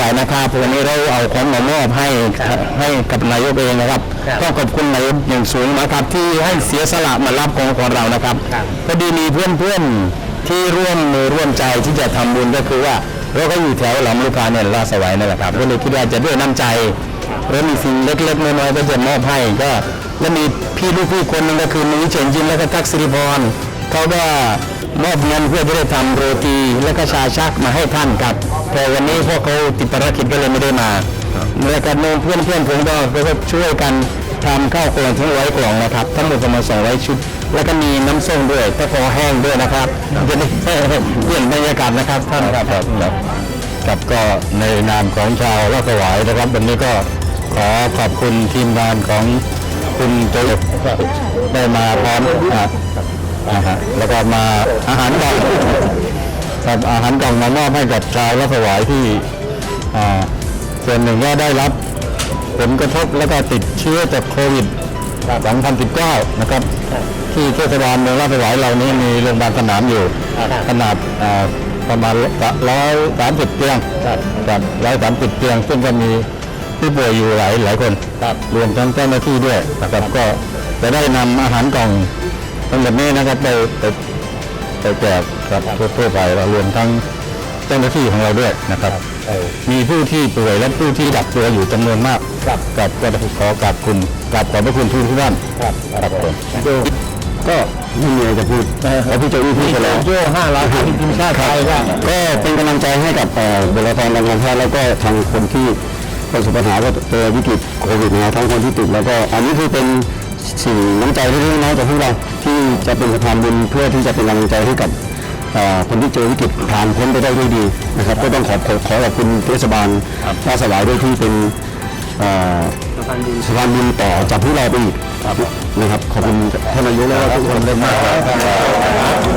วายนะครับวันนี้เราเอาของมามอบให้ให้กับนายกเองนะครับครับก็ขอบคุณนายกอย่างสูงนะครับที่ให้เสียสละมารับของของเรานะครับครับพอดีมีเพื่อนๆที่ร่วมมือร่วมใจที่จะทำบุญก็คือว่าเราก็อยู่แถวหลำลูกกาเนี่ยลาดสวายนั่นแหละครับก็เลยคิดว่าจะด้วยน้ำใจแล้วมีสิ่งเล็กๆน้อยๆก็จะมอบให้ก็แล้วมีพี่ลูกพี่คนหนึงก็คือนุ้ยเฉินจินแล้วก็ทักษิริพรเขาก็ มอบเงินเพื่อจะได้ทำโรตีและก็ชาชักมาให้ท่านครับแต่วันนี้พวกเขาติดภารกิจก็เลยไม่ได้มาแล้วก็โน้มเพื่อนเพื่อนๆผมก็ก็ช่วยกันทำข้าวกล่องทั้งร้อยกล่องนะครับ ทั้งหมดประมาณ200ชุด แล้วก็มีน้ำส้มด้วยตะขอแห้งด้วยนะครับจะได้เปลี่ยนบรรยากาศนะครับท่านครับครับครับก็ในนามของชาวราชวายนะครับวันนี้ก็ขอขอบคุณทีมงานของคุณโจยได้มาพร้อม อะอ่าฮะแล้วก็มาอาหารกล่องครับอาหารกล่องมามอบให้กับชาวราชวายที่อ่าส่วนหนึ่งก็ได้รับผลกระทบแล้วก็ติดเชื้อจากโควิด 2019 นะครับ ที่เทศบาลเมืองราชสวายเรานี้มีโรงพยาบาลสนามอยู่ ขนาดอ่าประมาณร้อยสามสิบเตียงครับร้อยสามสิบเตียง ซึ่งก็มีผู้ป่วยอยู่หลายหลายคนรวมทั้งเจ้าหน้าที่ด้วยนะครับก็จะได้นำอาหารกล่อง ทั้งหมดนี้นะครับไปไปไปแจกกับทั่วๆไปแล้วรวมทั้งเจ้าหน้าที่ของเราด้วยนะครับมีผู้ที่ป่วยและผู้ที่ดับตัวอยู่จำนวนมากกับก็ขอกราบคุณกราบขอบพระคุณทุกท่าน ครับครับผมก็ไม่มีอะไรจะพูดแล้วพี่โจวี่พูดไปแล้ว โจ้ห้าล้านทีมชาติไทยก็ก็เป็นกำลังใจให้กับเอ่อบุคลากรทางการแพทย์แล้วก็ทางคนที่ประสบปัญหาว่าเจอวิกฤตโควิดนะทั้งคนที่ติดแล้วก็อันนี้คือเป็น สิ่งน้ำใจเล็กๆน้อยๆจากพวกเราที่จะเป็นสะพานบุญเพื่อที่จะเป็นกำลังใจให้กับเอ่อคนที่เจอวิกฤตผ่านพ้นไปได้ด้วยดีนะครับ ก็ต้องขอขอขอขอบคุณเทศบาลลาดสวายด้วยที่เป็นเอ่อสะพานบุญต่อจากพวกเราไปอีกนะครับขอบคุณท่านนายกและทุกคนเลยมากครับ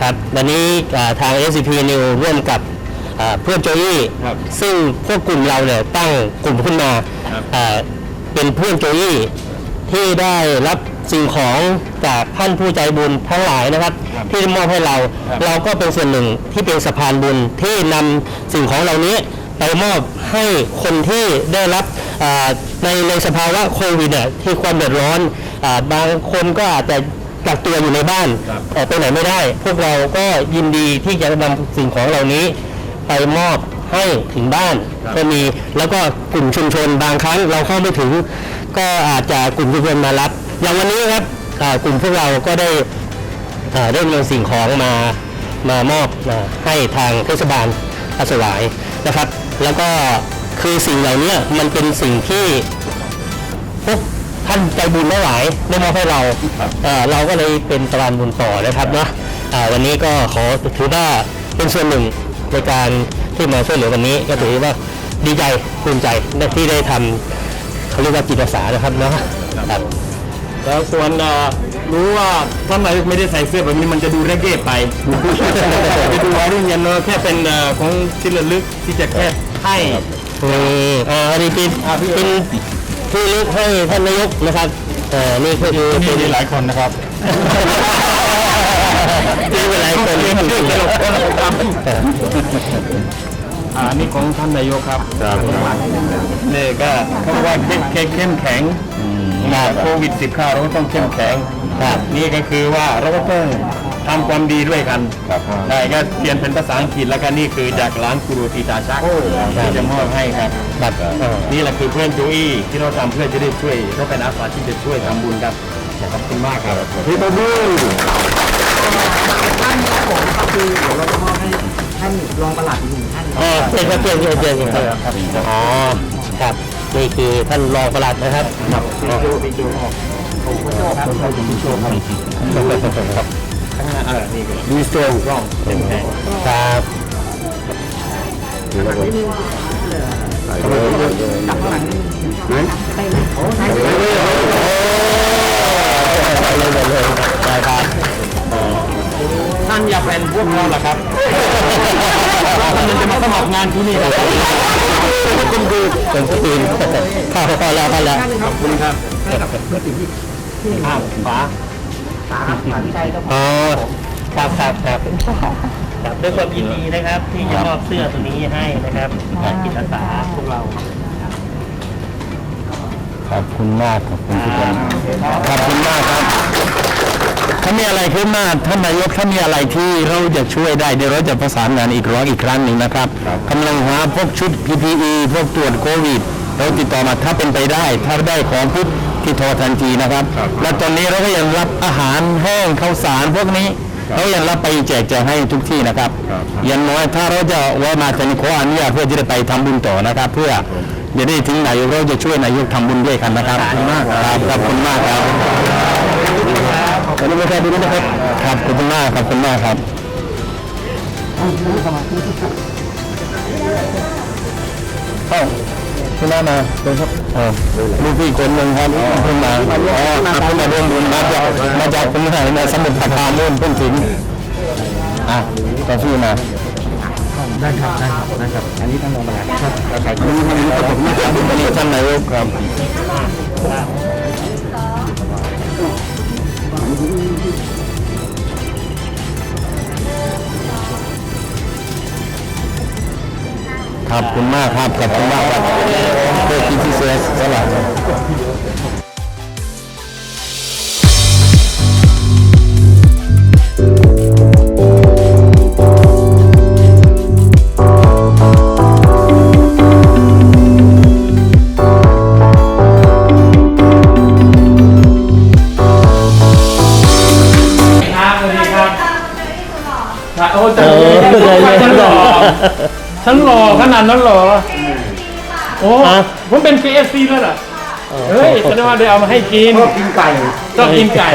ครับวันนี้อ่าทาง SCP New ร่วมกับอ่า เพื่อนโจยี่ซึ่งพวกกลุ่มเราเนี่ยตั้งกลุ่มขึ้นมาอ่าเป็นเพื่อนโจยี่ที่ได้รับสิ่งของจากท่านผู้ใจบุญทั้งหลายนะครับที่มอบให้เราเราก็เป็นส่วนหนึ่งที่เป็นสะพานบุญที่นำสิ่งของเหล่านี้ไปมอบให้คนที่ได้รับอ่าในในสภาวะโควิดเนี่ยที่ความเดือดร้อนอาบางคนก็อาจจะกักตัวอยู่ในบ้านออกไปไหนไม่ได้ พวกเราก็ยินดีที่จะนำสิ่งของเหล่านี้ ไปมอบให้ถึงบ้านก็มี แล้วก็กลุ่มชุมชนบางครั้งเราเข้าไม่ถึง ก็อาจจะกลุ่มชุมชนมารับ อย่างวันนี้ครับอ่ากลุ่มพวกเราก็ได้อ่าได้นำสิ่งของมามามอบอ่าให้ทางเทศบาลอาสวายนะครับ แล้วก็คือสิ่งเหล่านี้มันเป็นสิ่งที่พวกท่านใจบุญไม่ไหวได้มอบให้เราเอ่อเราก็เลยเป็นสะพานบุญต่อนะครับเนาะอ่าวันนี้ก็ขอถือว่าเป็นส่วนหนึ่ง ในการที่มาช่วยเหลือวันนี้ก็ถือว่าดีใจภูมิใจที่ได้ทำเขาเรียกว่าจิตอาสานะครับเนาะครับแล้วส่วนเอ่อรู้ว่าท่านนายกไม่ได้ใส่เสื้อแบบนี้มันจะดูเรเก้ไปจะดูว่าเรื่องเงินเนอะแค่เป็นเอ่อของที่ระลึกที่จะแค่ให้อืมอ่าอันนี้เป็นเป็นที่ลึกให้ท่านนายกนะครับเอ่อนี่คือมีมีหลายคนนะครับ อตลกคนละครับอ่านี่ของท่านนายกครับนี่ก็เขาบอกว่าเข้มเข้มเข้มแข็งนะโควิดสิบข้าเราก็ต้องเข้มแข็งครับนี่ก็คือว่าเราก็ต้องทำความดีด้วยกันได้ก็เขียนเป็นภาษาอังกฤษแล้วก็นี่คือจากร้านกูรูตีตาชักที่จะมอบให้ครับครับเอ่อนี่แหละคือเพื่อนโจอี้ที่เราทำเพื่อจะได้ช่วยเราเป็นอาสาที่จะช่วยทำบุญครับขอบคุณมากครับพี่ประมูล ท่านครับผมก็คือเดี๋ยวเราจะมอบให้ท่านรองปลัดอีกหนึ่งท่านคอ๋รัอบเป็นครับเป็นเป็นเป็นเป็นครับอ๋อครับนี่คือท่านรองประหลัดนะครับครับอ๋อพี่โจครับพี่โจครับข้างหน้าเออนี่ดีสโตรร่องเต็มแผงครับจับข้างหลังนิดนึงไปเลยโอ้ใช่ อย่าเป็นพวกเราหรอครับท่านจะมาสมัครงานที่นี่นะครับคุณดูเป็นสตีนข้าวพอแล้วพอแล้วขอบคุณครับข้าวฟ้าสาครับสาวิชัยครับอ๋อครับครับครับครับด้วยความยินดีนะครับ ที่จะมอบเสื้อตัวนี้ให้นะครับจิตอาสาพวกเราขอบคุณมากขอบคุณทุกคนขอบคุณมากครับ ถ้ามีอะไรขึ้นมาท่านนายกถ้ามีอะไรที่เราจะช่วยได้เดี๋ยวเราจะประสานงานอีกร้องอีกครั้งหนึ่งนะครับกำลังหาพวกชุด PPE พวกตรวจโควิด เราติดต่อมาถ้าเป็นไปได้ ถ้าได้ของพุทที่โทรทันทีนะครับ และตอนนี้เราก็ยังรับอาหารแห้งข้าวสารพวกนี้เรายังรับไปแจกจ่ายให้ทุกที่นะครับอย่างน้อยถ้าเราจะแวะมาจะขออนุญาตเพื่อจะได้ไปทำบุญต่อนะครับ เพื่อจะได้ถึงนายกเราจะช่วยนายกทำบุญด้วยกันนะครับขอบคุณมากครับขอบคุณมากครับ ขอบคุณครับดูนะครับครับขอบคุณมากขอบคุณมากครับเอ้าคุณน้ามาเป็นครับอ๋อลูกพี่คนหนึ่งครับเพิ่งมาอ๋อครับเพิ่งมาร่วมบุญมาจากมาจากคุณหายในสมุทรปราการนู่นเพิ่งถึงอะกาแฟมาได้ครับได้ครับได้ครับ อันนี้ท่านรองประหลัดครับขอบคุณครับขอบคุณครับวันนี้ท่านนายกครับ อบคุณมากครับขอบคุณมากครับเพื่อที่ที่เสียสละครับสวัสดีครับครับโอ้จังเออฉันหล่อฉันหล่อข นาดนั้นเหรอ โอ้ฮะผมเป็น KFC แล้วเหรอเฮ้ยแสดงว่าเดี๋ยวเอามาให้กินชอบกินไก่ชอบกินไก่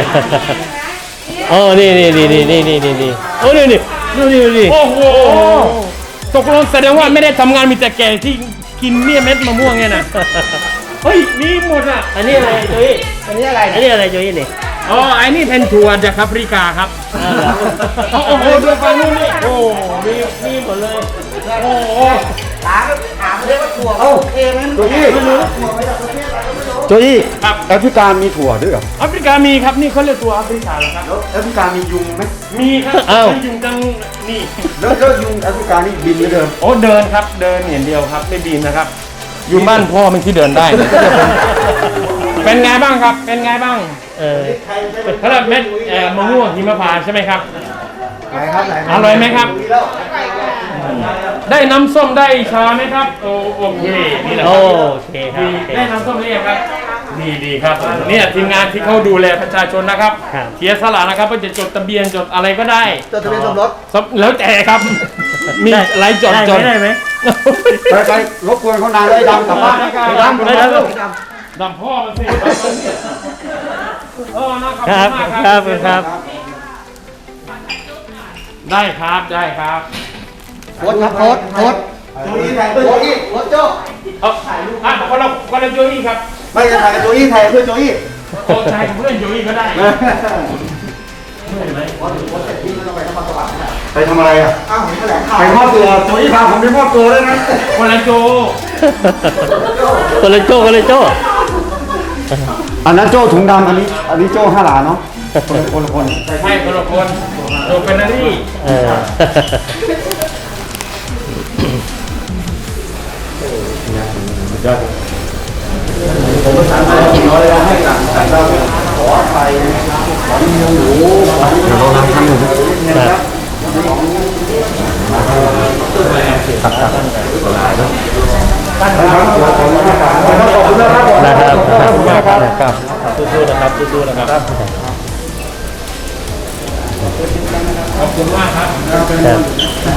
โอ้นี่นี่นี่นี่นี่นี่นี่นี่โอ้นี่นี่ดูนี่ดูนี่โอ้โหตกลงแสดงว่าไม่ได้ทำงานมีแต่แก่ที่กินเนี่ยเม็ดมะม่วงเนี่ยนะเฮ้ยมีหมดอะ อันนี้อะไรจุ้ยอันนี้อะไรอันนี้อะไรจุ้ยนี่ อ๋อไอ้นี่เป็นถั่วจากแอฟริกาครับโอ้โหดูฟังนู่นนี่โอ้มีมีหมดเลย โอ้โห ถามถามเลยว่าถั่วเขาโอเคไหมตัวนี้ไม่รู้ถั่วมาจากประเทศอะไรก็ไม่รู้โจยี่ครับแอฟริกามีถั่วด้วยเหรอแอฟริกามีครับนี่เขาเรียกตัวแอฟริกาเหรอครับแล้วแอฟริกามียุงไหมมีครับอ้าวยุงจังนี่แล้วแล้วยุงแอฟริกานี่บินไม่เดิมโอ้เดินครับเดินอย่างเดียวครับไม่บินนะครับอยู่บ้านพ่อมันที่เดินได้ เป็นไงบ้างครับ เป็นไงบ้าง เออเขาเรียกเม็ดเอ่อมะม่วงหิมพานต์ใช่ไหมครับ ไหนครับไหนอร่อยไหมครับ ได้น้ำส้มได้ชาไหมครับ โอโอเคนี่แหละคโอรับเคครับดีโอเค ได้น้ำส้มเรียบครับ ดีดีครับเนี่ยทีมงานที่เขาดูแลประชาชนนะครับครับ เสียสละนะครับว่าจะจดทะเบียนจดอะไรก็ได้จดทะเบียนสมรสสมแล้วแต่ครับ มีได้หลายจดได้จไหมด ได้ไหม ไปไปรบกวนเขานานเลยดำกลับบ้านไปดำ ไปดำ ดำพ่อมันสิเออนะขอบคคุรับณมากครับ ครับ ได้ครับได้ครับโพสครับโพสโพสโจอี้ถ่ายโจอี้โพสโจ้เอาอะคนละคนละโจอี้ครับไม่จะถ่ายกับโจยี่ถ่ายเพื่อโจยี่โอ้ชายกับเพื่อนโจอี้ก็ได้ไปทำอะไรอะอ้าวเห็นแถลงข่าวไปมอบตัวโจยี่พาผมไปมอบตัวเลยนะคนละโจคนละโจ้คนละโจ้ อันนั้นโจ้ถุงดำอันนี้ อันนี้โจ้ห้าหลาเนาะคนละคนละคนใช่คนละคนโจเป็นนารี่เออผมประสานงานน้อยแล้วให้ต่างต่างด้าวขอไปขอเมียหนูขอเดี๋ยวเราทำทำหนึ่